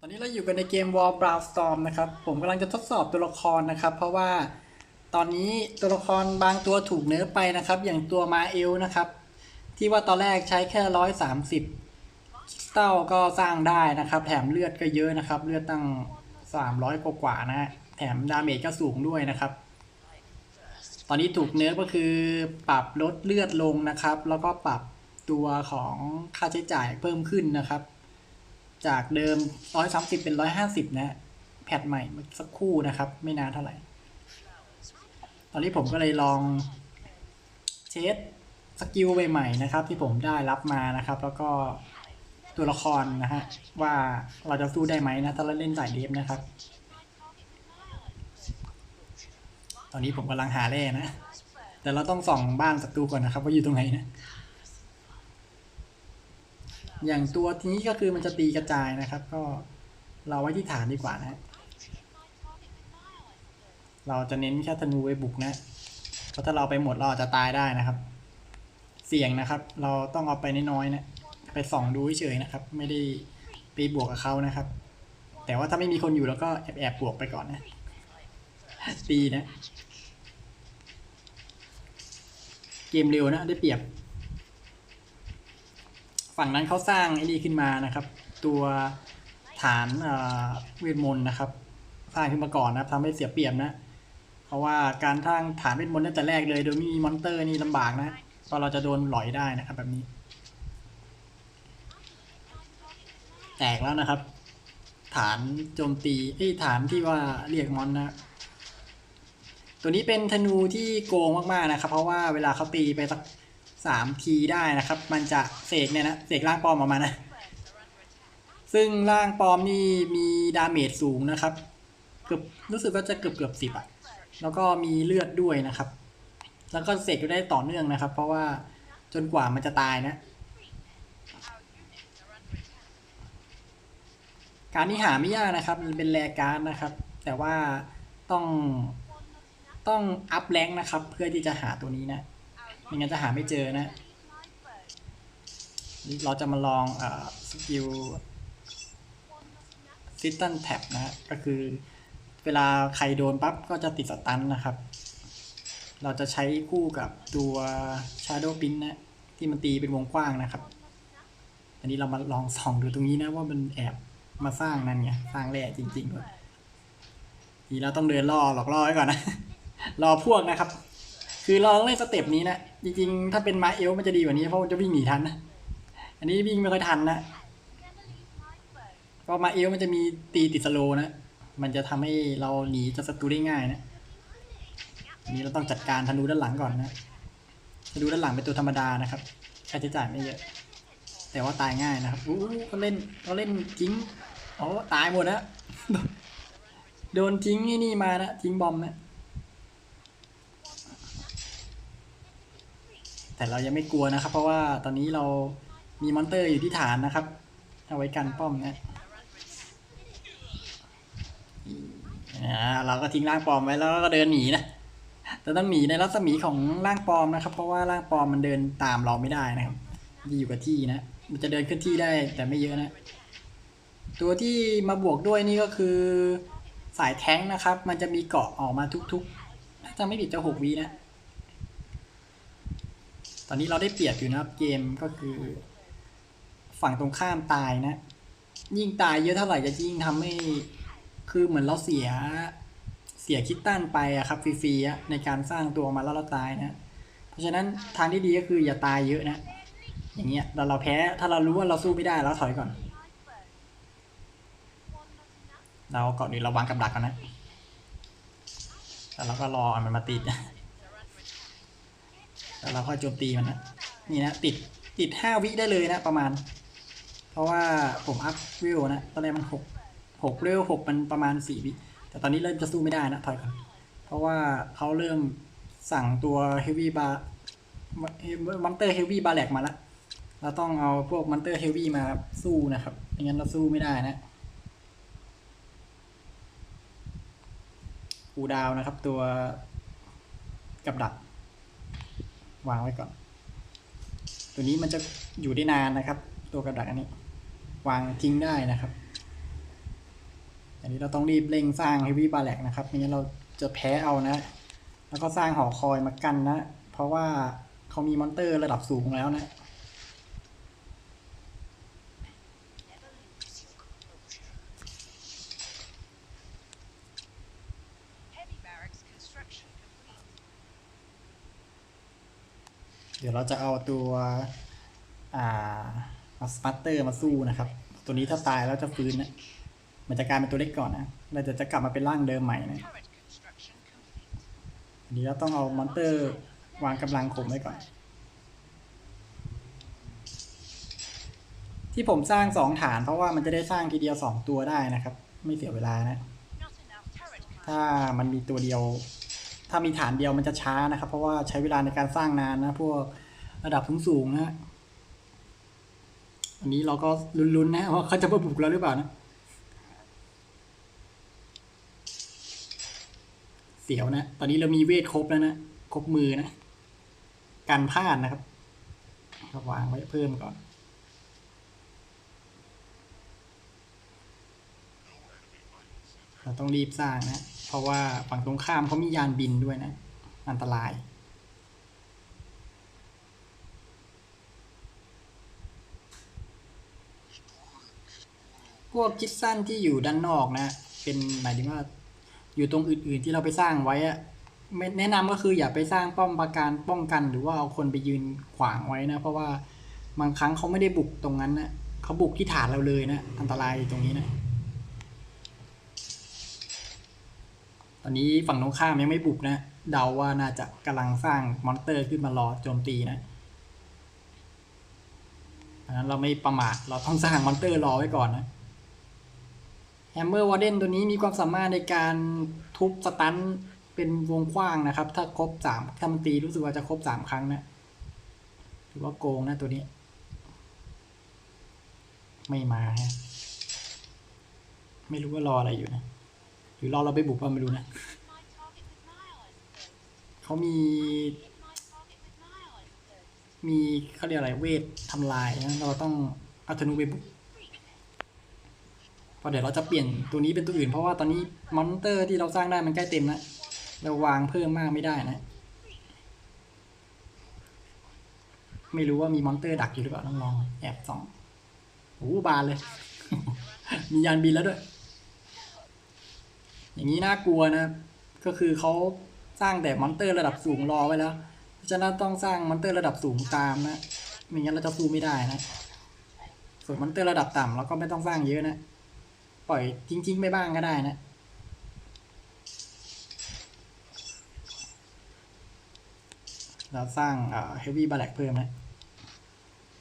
ตอนนี้เราอยู่กันในเกม War Brawl Storm นะครับ ผมกำลังจะทดสอบตัวละครนะครับ เพราะว่าตอนนี้ตัวละครบางตัวถูกเนิร์ฟไปนะครับ อย่างตัวมาเอลนะครับ ที่ว่าตอนแรกใช้แค่ร้อยสามสิบคริสตัลก็สร้างได้นะครับ แถมเลือดก็เยอะนะครับ เลือดตั้งสามร้อยกว่าๆนะแถมดาเมจก็สูงด้วยนะครับ ตอนนี้ถูกเนิร์ฟก็คือปรับลดเลือดลงนะครับ แล้วก็ปรับตัวของค่าใช้จ่ายเพิ่มขึ้นนะครับ จากเดิม 130 เป็น 150 นะ แพทใหม่สักครู่นะครับ ไม่นานเท่าไหร่ ตอนนี้ผมก็เลยลองเช็คสกิลใหม่ๆนะครับ ที่ผมได้รับมานะครับ แล้วก็ตัวละครนะฮะ ว่าเราจะสู้ได้ไหมนะ ถ้าเราเล่นสายเดฟนะครับ ตอนนี้ผมกำลังหาแร่นะ แต่เราต้องส่องบ้านศัตรูก่อนนะครับ ว่าอยู่ตรงไหนนะ อย่างตัวทีนี้ก็คือมันจะตีกระจายนะครับ ก็เราไว้ที่ฐานดีกว่านะเราจะเน้นแค่ธนูไว้บุกนะเพราะถ้าเราไปหมดเราอาจจะตายได้นะครับ เสี่ยงนะครับ เราต้องเอาไปน้อยๆนะไปส่องดูเฉยๆนะครับ ไม่ได้ไปบวกกับเขานะครับ แต่ว่าถ้าไม่มีคนอยู่แล้วก็แอบแอบบวกไปก่อนนะตีนะ เกมเร็วนะได้เปรียบ ฝั่งนั้นเขาสร้างไอ้นี่ขึ้นมานะครับ ตัวฐานเวทมนต์นะครับ สร้างขึ้นมาก่อนนะครับทำให้เสียเปรียบนะ เพราะว่าการสร้างฐานเวทมนต์ตั้งแต่แรกเลยโดยไม่มีมอนเตอร์นี่ลำบากนะเพราะเราจะโดนหลอยได้นะครับแบบนี้ แตกแล้วนะครับ ฐานโจมตีไอ้ฐานที่ว่าเรียกมอนนะตัวนี้เป็นธนูที่โกงมากๆนะครับ เพราะว่าเวลาเขาตีไปสัก สามทีได้นะครับ มันจะเสกเนี่ยนะเสกร่างปลอมออกมานะ ซึ่งร่างปลอมนี่มีดาเมจสูงนะครับ เกือบรู้สึกว่าจะเกือบเกือบสิบอะแล้วก็มีเลือดด้วยนะครับ แล้วก็เสกได้ต่อเนื่องนะครับ เพราะว่าจนกว่ามันจะตายนะ การนี้หาไม่ยากนะครับ มันเป็นแรการ์ดนะครับ แต่ว่าต้องต้องอัพแรงนะครับ เพื่อที่จะหาตัวนี้นะ ไม่งั้นจะหาไม่เจอนะ เราจะมาลองอสกิลซิตตันแท็บนะฮะก็คือเวลาใครโดนปั๊บก็จะติดสตันนะครับ เราจะใช้คู่กับตัว Shadow p i n นะที่มันตีเป็นวงกว้างนะครับ อันนี้เรามาลองส่องดูตรงนี้นะว่ามันแอบมาสร้างนั่นไงสร้างแร่จริงๆด้วยทีเราต้องเดินล่อหลอกล่อไว้ก่อนนะ รอพวกนะครับ คือเรองเล่นสเต็ปนี้นะ จริงๆ ถ้าเป็นมาเอลมันจะดีกว่านี้เพราะมันจะวิ่งหนีทันนะ อันนี้วิ่งไม่ค่อยทันนะเพราะมาเอลมันจะมีตีติดสโลนะ มันจะทำให้เราหนีจากศัตรูได้ง่ายนะอันนี้เราต้องจัดการธนูด้านหลังก่อนนะธนูด้านหลังเป็นตัวธรรมดานะครับค่าใช้จ่ายไม่เยอะ แต่ว่าตายง่ายนะครับอู้ก็เล่นก็เล่นจริงอ๋อตายหมดนะโดนทิ้งนี่นี่มานะทิ้งบอมนะ แต่เรายังไม่กลัวนะครับ เพราะว่าตอนนี้เรามีมอนเตอร์อยู่ที่ฐานนะครับ เอาไว้กันป้อมนะเราก็ทิ้งร่างปลอมไว้แล้วก็เดินหนีนะแต่ต้องหนีในรัศมีของร่างปลอมนะครับ เพราะว่าร่างปลอมมันเดินตามเราไม่ได้นะครับอยู่กับที่นะมันจะเดินขึ้นที่ได้แต่ไม่เยอะนะ ตัวที่มาบวกด้วยนี่ก็คือสายแท้งนะครับ มันจะมีเกาะออกมาทุกๆถ้าจะไม่ผิดจะหกวินะ ตอนนี้เราได้เปรียบอยู่นะครับเกมก็คือ ฝั่งตรงข้ามตายนะ ยิ่งตายเยอะเท่าไหร่จะยิ่งทำให้คือเหมือนเราเสียเสียคิดตันไปอะครับฟรีๆในการสร้างตัวออกมาแล้วเราตายนะ เพราะฉะนั้นทางที่ดีก็คืออย่าตายเยอะนะ อย่างเงี้ยเราเราแพ้ถ้าเรารู้ว่าเราสู้ไม่ได้เราถอยก่อน เราก่อนอื่นเราวางกับดักก่อนนะแล้วเราก็รอมันมาติด แล้วเราค่อยโจมตีมันนะนี่นะติดติดห้าวิได้เลยนะประมาณ เพราะว่าผมอัพเวลนะตอนแรกมันหกหกเวลหกมันประมาณสี่วิแต่ตอนนี้เริ่มจะสู้ไม่ได้นะถอยก่อนเพราะว่าเขาเริ่มสั่งตัวเฮฟวี่บาร์มันเตอร์เฮฟวี่บาร์แลกมาแล้วเราต้องเอาพวกมันเตอร์เฮฟวี่มาสู้นะครับไม่งั้นเราสู้ไม่ได้นะคูดาวนะครับตัวกับดัก วางไว้ก่อน ตัวนี้มันจะอยู่ได้นานนะครับ ตัวกระดักอันนี้ วางทิ้งได้นะครับ อันนี้เราต้องรีบเร่งสร้าง Heavy b a l ลกนะครับไม่งั้นเราจะแพ้เอานะ แล้วก็สร้างหอคอยมากันนะ เพราะว่าเขามีมอนเตอร์ระดับสูงแล้วนะ ดี๋ยวเราจะเอาตัวอ่าเอาสปัตเตอร์มาสู้นะครับ ตัวนี้ถ้าตายแล้วจะฟื้นนะมันจะกลายเป็นตัวเล็กก่อนนะเราจะจะกลับมาเป็นร่างเดิมใหม่นะอันนี้เราต้องเอามอนเตอร์วางกำลังข่มไว้ก่อน ที่ผมสร้างสองฐานเพราะว่ามันจะได้สร้างทีเดียวสองตัวได้นะครับ ไม่เสียเวลานะ ถ้ามันมีตัวเดียว ถ้ามีฐานเดียวมันจะช้านะครับ เพราะว่าใช้เวลาในการสร้างนานนะพวกระดับสูงๆนะฮะอันนี้เราก็ลุ้นๆนะว่าเขาจะมาบุกเราหรือเปล่านะเสียวนะ ตอนนี้เรามีเวทครบแล้วนะครบมือนะ การพลาดนะครับวางไว้เพิ่มก่อน เราต้องรีบสร้างนะ เพราะว่าฝั่งตรงข้ามเขามียานบินด้วยนะ อันตราย พวกคิดสั้นที่อยู่ด้านนอกนะ เป็นหมายถึงว่าอยู่ตรงอื่นๆที่เราไปสร้างไว้อะแนะนำก็คืออย่าไปสร้างป้อมปราการป้องกัน หรือว่าเอาคนไปยืนขวางไว้นะ เพราะว่าบางครั้งเขาไม่ได้บุกตรงนั้นนะเขาบุกที่ฐานเราเลยนะ อันตรายตรงนี้นะ อนนี้ฝั่งตรงข้ามยังไม่บุกนะ เดาว่าน่าจะกำลังสร้างมอนสเตอร์ขึ้นมารอโจมตีนะดังนั้นเราไม่ประมาทเราต้องสร้างมอนสเตอร์รอไว้ก่อนนะแฮมเมอร์วอร์เดนตัวนี้มีความสามารถในการทุบสตันเป็นวงกว้างนะครับ ถ้าครบสามถ้ามันตีรู้สึกว่าจะครบสามครั้งนะถือว่าโกงนะตัวนี้ ไม่มาฮะไม่รู้ว่ารออะไรอยู่นะ หรือรอเราไปบุกก็ไม่รู้นะเขามี มีเขาเรียกอะไรเวททำลายนะเราต้องเอาธนูไปบุกพราะเดี๋ยวเราจะเปลี่ยนตัวนี้เป็นตัวอื่น เพราะว่าตอนนี้มอนเตอร์ที่เราสร้างได้มันใกล้เต็มแล้วเราวางเพิ่มมากไม่ได้นะ ไม่รู้ว่ามีมอนเตอร์ดักอยู่หรือเปล่าต้องลองแอบส่องโอ้โหบานเลย มียานบินแล้วด้วย อย่างนี้น่ากลัวนะก็คือเขาสร้างแต่มอนเตอร์ระดับสูงรอไว้แล้ว เพราะฉะนั้นต้องสร้างมอนเตอร์ระดับสูงตามนะ ไม่งั้นเราจะสู้ไม่ได้นะ ส่วนมอนเตอร์ระดับต่ำเราก็ไม่ต้องสร้างเยอะนะ ปล่อยทิ้งๆไปบ้างก็ได้นะเราสร้างเอ่อ heavy b a l ล c เพิ่มนะ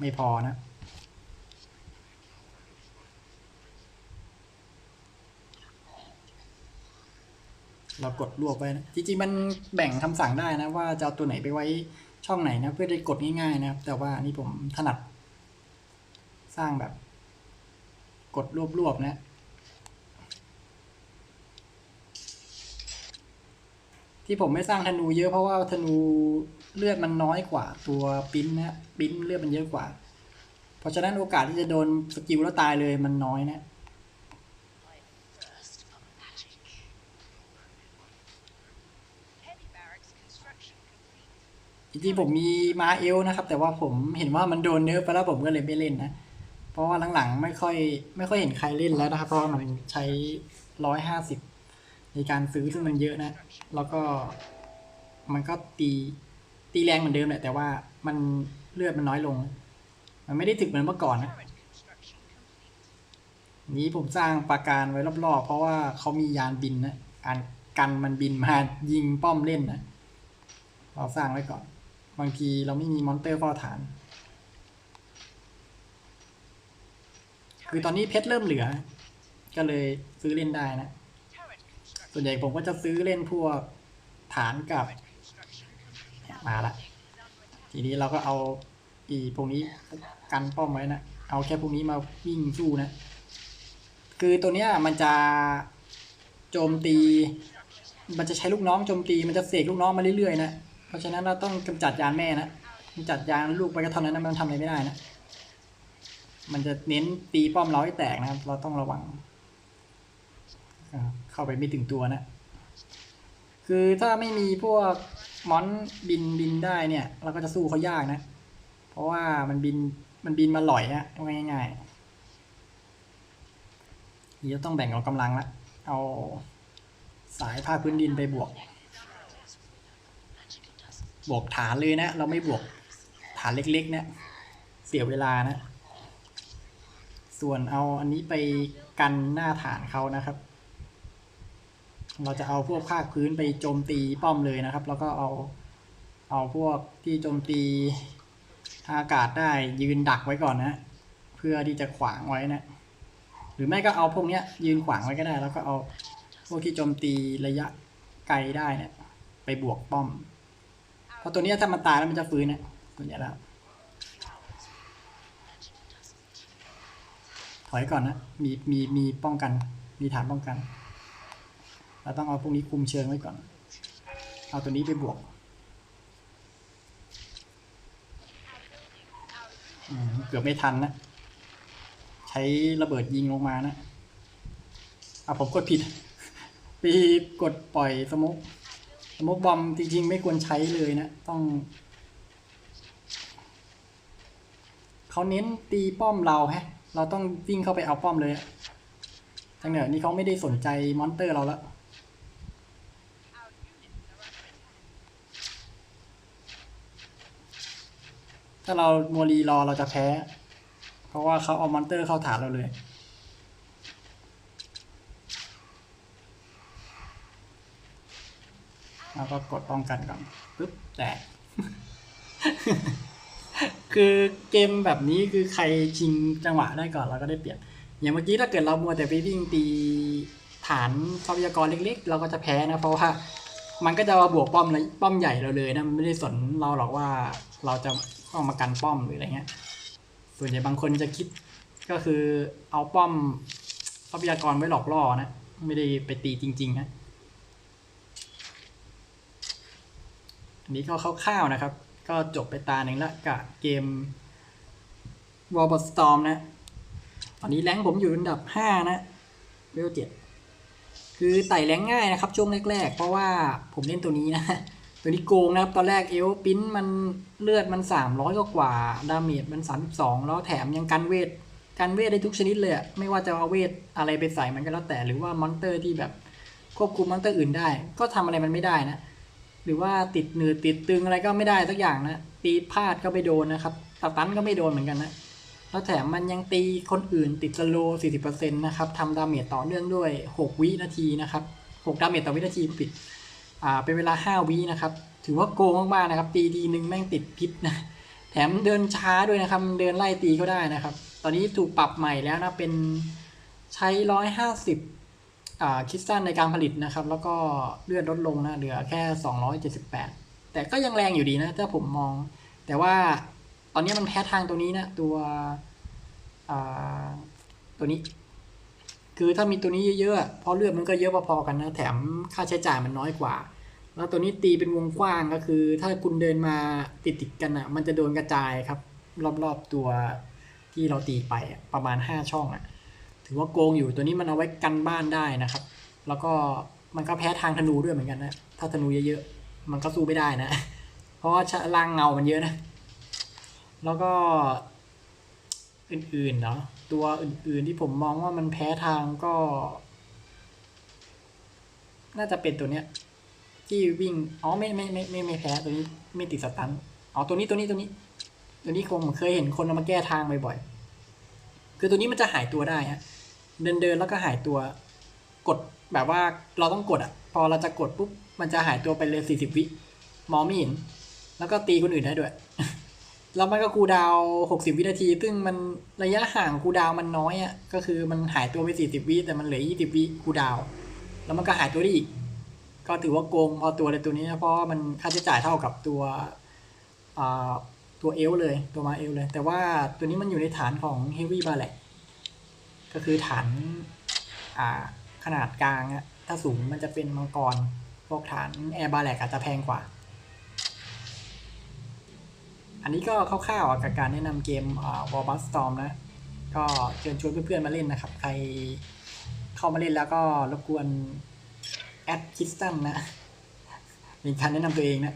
ไม่พอนะ เรากดรวบไว้นะจริงๆมันแบ่งคำสั่งได้นะ ว่าจะเอาตัวไหนไปไว้ช่องไหนนะ เพื่อได้กดง่ายๆนะครับ แต่ว่านี่ผมถนัด สร้างแบบ กดรวบๆนะที่ผมไม่สร้างธนูเยอะเพราะว่าธนูเลือดมันน้อยกว่าตัวปิ้นนะปิ้นเลือดมันเยอะกว่า เพราะฉะนั้นโอกาสที่จะโดนสกิลแล้วตายเลยมันน้อยนะ จริงๆผมมีมาเอลนะครับ แต่ว่าผมเห็นว่ามันโดนเนิร์ฟไปแล้วผมก็เลยไม่เล่นนะ เพราะว่าหลังๆไม่ค่อยไม่ค่อยเห็นใครเล่นแล้วนะครับ เพราะว่ามันใช้ร้อยห้าสิบในการซื้อซึ่งมันเยอะนะ แล้วก็มันก็ตีตีแรงเหมือนเดิมแหละแต่ว่ามันเลือดมันน้อยลง มันไม่ได้ถึกเหมือนเมื่อก่อนนะนี้ผมสร้างปราการไว้รอบๆ เพราะว่าเขามียานบินนะการกันมันบินมายิงป้อมเล่นนะ เราสร้างไว้ก่อน บางทีเราไม่มีมอนเตอร์เฝ้าฐาน คือตอนนี้เพชรเริ่มเหลือ ก็เลยซื้อเล่นได้นะ Turret construction. ส่วนใหญ่ผมก็จะซื้อเล่นพวกฐานกับ Construction complete. เนี่ยมาละ ทีนี้เราก็เอาอีพวกนี้กันป้อมไว้นะ เอาแค่พวกนี้มาวิ่งสู้นะ คือตัวเนี้ยมันจะโจมตี มันจะใช้ลูกน้องโจมตี มันจะเสกลูกน้องมาเรื่อยๆนะเพ ราะฉะนั้นเราต้องกำจัดยานแม่นะกำจัดยานลูกไปก็เท่านั้นนะมันทำอะไรไม่ได้นะ มันจะเน้นตีป้อมเราให้แตกนะครับ เราต้องระวัง เข้าไปไม่ถึงตัวนะ คือถ้าไม่มีพวกมอนบินบินได้เนี่ย เราก็จะสู้เขายากนะ เพราะว่ามันบินมันบินมาหลอยอะเอาง่ายๆนี่จะต้องแบ่งเอากำลังละเอาสายภาคพื้นดินไปบวก บวกฐานเลยนะ เราไม่บวกฐานเล็กๆนะเสียเวลานะ ส่วนเอาอันนี้ไปกันหน้าฐานเขานะครับ เราจะเอาพวกภาคพื้นไปโจมตีป้อมเลยนะครับ แล้วก็เอาเอาพวกที่โจมตีทางอากาศได้ยืนดักไว้ก่อนนะ เพื่อที่จะขวางไว้นะหรือไม่ก็เอาพวกเนี้ย ยืนขวางไว้ก็ได้ แล้วก็เอาพวกที่โจมตีระยะไกลได้เนี่ยไปบวกป้อม เพราะตัวนี้ถ้ามันตายแล้วมันจะฟื้นนะตัวนี้แล้วถอยก่อนนะ มี มี มีป้องกัน มีฐานป้องกัน เราต้องเอาพวกนี้คุมเชิงไว้ก่อน เอาตัวนี้ไปบวก เกือบไม่ทันนะ ใช้ระเบิดยิงลงมานะเอาผมกดผิดไปกดปล่อยสโมก มกบอมจริงๆ ไม่ควรใช้เลยนะ ต้อง เขาเน้นตีป้อมเราแฮะ เราต้องวิ่งเข้าไปเอาป้อมเลยทางเหนือนี่เขาไม่ได้สนใจมอนเตอร์เราแล้วถ้าเรามัวรีรอเราจะแพ้ เพราะว่าเขาเอามอนเตอร์เข้าฐานเราเลย แล้วก็กดป้องกันก่อนปึ๊บแตก คือเกมแบบนี้คือใครชิงจังหวะได้ก่อนเราก็ได้เปรียบอย่างเมื่อกี้ถ้าเกิดเรามัวแต่ไปวิ่งตีฐานทรัพยากรเล็ก ๆ เราก็จะแพ้นะเพราะว่ามันก็จะมาบวกป้อมเลยป้อมใหญ่เราเลยนะมันไม่ได้สนเราหรอกว่าเราจะเอามากันป้อมหรืออะไรเงี้ย ส่วนใหญ่บางคนจะคิดก็คือเอาป้อมทรัพยากรไว้หลอกล่อนะ ไม่ได้ไปตีจริง ๆ นะ นนี้ก็คร่าวๆนะครับ ก็จบไปตาหนึ่งละกับเกม w a r b o t Storm นะ ตอนนี้แรงผมอยู่อันดับ 5 นะเวลเจ็ดคือไต่แรงง่ายนะครับ ช่วงแรก ๆ เพราะว่าผมเล่นตัวนี้นะ ตัวนี้โกงนะครับ ตอนแรกเอลปิ้นมันเลือดมัน 300 กว่ากว่า ดาเมจมัน 32 แล้วแถมยังกันเวท กันเวทได้ทุกชนิดเลยไม่ว่าจะเอาเวทอะไรไปใส่มันก็แล้วแต่ หรือว่ามอนเตอร์ที่แบบควบคุมมอนเตอร์อื่นได้ ก็ทำอะไรมันไม่ได้นะ หรือว่าติดหนืดติดตึงอะไรก็ไม่ได้สักอย่างนะตีพลาดก็ไม่โดนนะครับตัดตันก็ไม่โดนเหมือนกันนะแล้วแถมมันยังตีคนอื่นติดสโลว์40%นะครับทำดาเมจต่อเนื่องด้วย 6 วินาทีนะครับ6ดาเมจต่อวินาทีผิดอ่าเป็นเวลา 5 วินะครับ ถือว่าโกงมากๆนะครับ ตีทีนึงแม่งติดพิษนะแถมเดินช้าด้วยนะครับ เดินไล่ตีก็ได้นะครับ ตอนนี้ถูกปรับใหม่แล้วนะเป็นใช้ 150อ่า คิดสั้นในการผลิตนะครับ แล้วก็เลือดลดลงนะเหลือแค่ 278 แต่ก็ยังแรงอยู่ดีนะ ถ้าผมมอง แต่ว่าตอนนี้มันแพ้ทางตัวนี้นะตัวตัวนี้ คือถ้ามีตัวนี้เยอะๆเพราะเลือดมันก็เยอะพอๆกันนะ แถมค่าใช้จ่ายมันน้อยกว่า แล้วตัวนี้ตีเป็นวงกว้างก็คือ ถ้าคุณเดินมาติดๆกันอะ มันจะโดนกระจายครับ รอบๆตัวที่เราตีไปประมาณ 5 ช่องอะ ถือว่าโกงอยู่ตัวนี้มันเอาไว้กันบ้านได้นะครับ แล้วก็มันก็แพ้ทางธนูด้วยเหมือนกันนะถ้าธนูเยอะๆมันก็สู้ไม่ได้นะ เพราะว่าชล่างเงามันเยอะนะ แล้วก็อื่นๆเนาะตัวอื่นๆที่ผมมองว่ามันแพ้ทางก็ น่าจะเป็นตัวเนี้ย ที่วิ่งอ๋อไม่ไม่ไม่ไม่ไม่แพ้ตัวนี้ไม่ติดสตันอ๋อตัวนี้ตัวนี้ตัวนี้ ตัวนี้คงเคยเห็นคนเอามาแก้ทางบ่อยๆคือตัวนี้มันจะหายตัวได้ฮะ เดินเดินแล้วก็หายตัว กดแบบว่าเราต้องกดอะ พอเราจะกดปุ๊บมันจะหายตัวไปเลยสี่สิบวิมองไม่เห็น แล้วก็ตีคนอื่นได้ด้วย แล้วมันก็คูดาวหกสิบวินาที ซึ่งมันระยะห่างคูดาวมันน้อยอะ ก็คือมันหายตัวไปสี่สิบวิแต่มันเหลือยี่สิบวิคูดาว แล้วมันก็หายตัวได้อีก ก็ถือว่าโกงพอตัวเลยตัวนี้นะเพราะว่ามันค่าใช้จ่ายเท่ากับตัวอ่าตัวเอลเลยตัวมาเอลเลย แต่ว่าตัวนี้มันอยู่ในฐานของ Heavy b a l l e t ก็ ก็คือฐานขนาดกลางอะถ้าสูงมันจะเป็นมังกร พวกฐานแอร์บาแลกอาจจะแพงกว่า อันนี้ก็คร่าวๆกับการแนะนำเกมอ่า War b u s Storm นะ ก็เชิญชวนเพื่อนๆมาเล่นนะครับ ใครเข้ามาเล่นแล้วก็รบกวนแอดคิสตันนะเป็นการแนะนำตัวเองนะ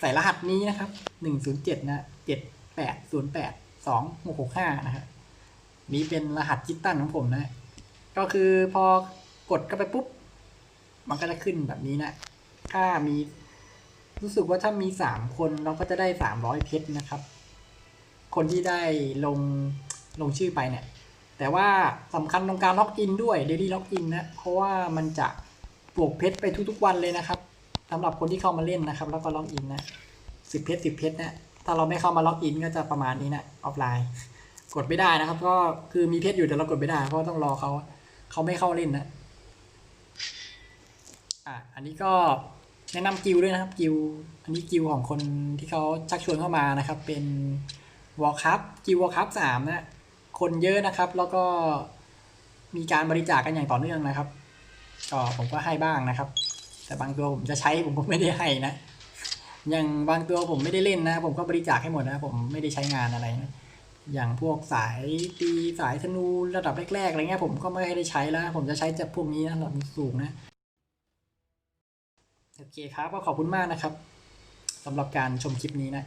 ใส่รหัสนี้นะครับหนึ่งศูนย์เจ็ดนะเจ็ดแปดศูนย์แปดสองหกหกห้านะครับ นี้เป็นรหัสคิสตันของผมนะ ก็คือพอกดเข้าไปปุ๊บ มันก็จะขึ้นแบบนี้นะ ถ้ามีรู้สึกว่าถ้ามีสามคนเราก็จะได้สามร้อยเพชรนะครับ คนที่ได้ลงลงชื่อไปเนี่ย แต่ว่าสำคัญตรงการล็อกอินด้วย daily ล็อกอินนะ เพราะว่ามันจะบวกเพชรไปทุกๆวันเลยนะครับสำหรับคนที่เข้ามาเล่นนะครับ แล้วก็ล็อกอินนะสิบเพชรสิบเพชรนะ ถ้าเราไม่เข้ามาล็อกอินก็จะประมาณนี้นะออฟไลน์ กดไม่ได้นะครับ ก็คือมีเพชรอยู่แต่เรากดไม่ได้ เพราะต้องรอเขาเขาไม่เข้าเล่นนะอะอันนี้ก็แนะนำกิลด้วยนะครับกิลอันนี้กิลของคนที่เขาชักชวนเข้ามานะครับ เป็นวอลคัพกิลวอลคัพสามนะคนเยอะนะครับ แล้วก็มีการบริจาคกันอย่างต่อเนื่องนะครับก็ผมก็ให้บ้างนะครับ แต่บางตัวผมจะใช้ผมก็ไม่ได้ให้นะอย่างบางตัวผมไม่ได้เล่นนะ ผมก็บริจาคให้หมดนะ ผมไม่ได้ใช้งานอะไรนะ อย่างพวกสายตีสายธนูระดับแรกๆอะไรเงี้ยผมก็ไม่ได้ใช้แล้ว ผมจะใช้จากพวกนี้นะระดับสูงนะโอเคครับก็ขอบคุณมากนะครับสำหรับการชมคลิปนี้นะ